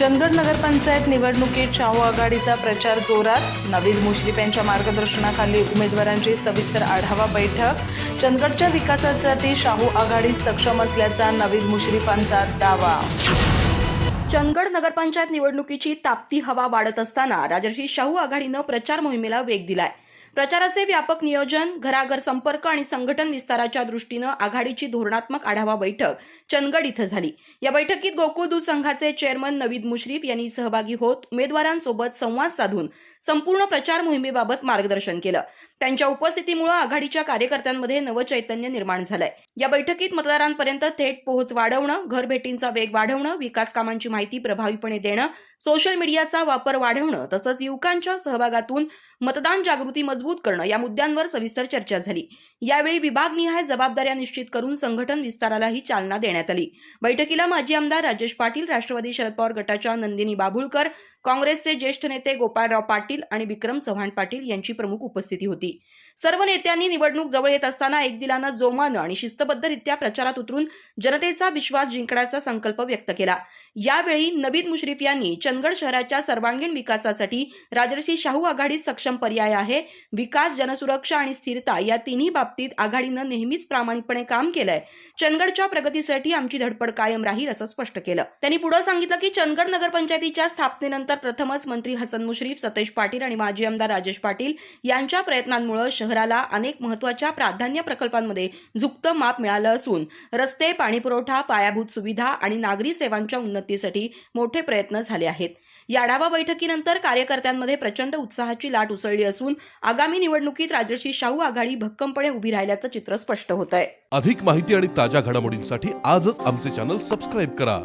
चंदगड नगरपंचायत निवडणुकीत शाहू आघाडीचा प्रचार जोरात. नवीद मुश्रीफ यांच्या मार्गदर्शनाखाली उमेदवारांची सविस्तर आढावा बैठक. चंदगडच्या विकासासाठी शाहू आघाडी सक्षम असल्याचा नवीद मुश्रीफांचा दावा. चंदगड नगरपंचायत निवडणुकीची तापती हवा वाढत असताना राजर्षी शाहू आघाडीनं प्रचार मोहिमेला वेग दिलाय. प्रचाराचे व्यापक नियोजन घराघर संपर्क आणि संघटन विस्ताराच्या दृष्टीनं आघाडीची धोरणात्मक आढावा बैठक चंदगड इथं झाली. या बैठकीत गोकुळ दूध संघाचे चेअरमन नवीद मुश्रीफ यांनी सहभागी होत उमेदवारांसोबत संवाद साधून संपूर्ण प्रचार मोहिमेबाबत मार्गदर्शन केलं. त्यांच्या उपस्थितीमुळे आघाडीच्या कार्यकर्त्यांमध्ये नवचैतन्य निर्माण झालंय. या बैठकीत मतदारांपर्यंत थेट पोहोच वाढवणं घर भेटींचा वेग वाढवणं विकास कामांची माहिती प्रभावीपणे देणं सोशल मीडियाचा वापर वाढवणं तसंच युवकांच्या सहभागातून मतदान जागृती मजबूत करणं या मुद्द्यांवर सविस्तर चर्चा झाली. यावेळी विभागनिहाय जबाबदाऱ्या निश्चित करून संघटन विस्तारालाही चालना देण्यात आली. बैठकीला माजी आमदार राजेश पाटील राष्ट्रवादी शरद पवार गटाच्या नंदिनी बाभुळकर काँग्रेसचे ज्येष्ठ नेते गोपाळराव पाटील आणि विक्रम चव्हाण पाटील यांची प्रमुख उपस्थिती होती. सर्व नेत्यांनी निवडणूक जवळ येत असताना एक दिलानं जोमानं आणि शिस्तबद्धरित्या प्रचारात उतरून जनतेचा विश्वास जिंकण्याचा संकल्प व्यक्त केला. यावेळी नवीद मुश्रीफ यांनी चंदगड शहराच्या सर्वांगीण विकासासाठी राजर्षी शाहू आघाडीत सक्षम पर्याय आहे विकास जनसुरक्षा आणि स्थिरता या तिन्ही बाबतीत आघाडीनं नेहमीच प्रामाणिकपणे काम केलंय. चंदगडच्या प्रगतीसाठी आमची धडपड कायम राहील असं स्पष्ट केलं. त्यांनी पुढे सांगितलं की चंदगड नगरपंचायतीच्या स्थापनेनंतर प्रथमच मंत्री हसन मुश्रीफ सतेज पाटील आणि माजी आमदार राजेश पाटील यांच्या प्रयत्नांमुळे शहराला अनेक महत्त्वाच्या प्राधान्य प्रकल्पांमध्ये झुकतं माप मिळालं असून रस्ते पाणीपुरवठा पायाभूत सुविधा आणि नागरी सेवांच्या उन्नतीसाठी मोठे प्रयत्न झाले आहेत. या आढावा बैठकीनंतर कार्यकर्त्यांमध्ये प्रचंड उत्साहाची लाट उसळली असून आगामी निवडणुकीत राजर्षी शाहू आघाडी भक्कमपणे उभी राहिल्याचं चित्र स्पष्ट होत आहे अधिक माहिती आणि ताज्या घडामोडींसाठी आजच आमचे चॅनल सबस्क्राईब करा.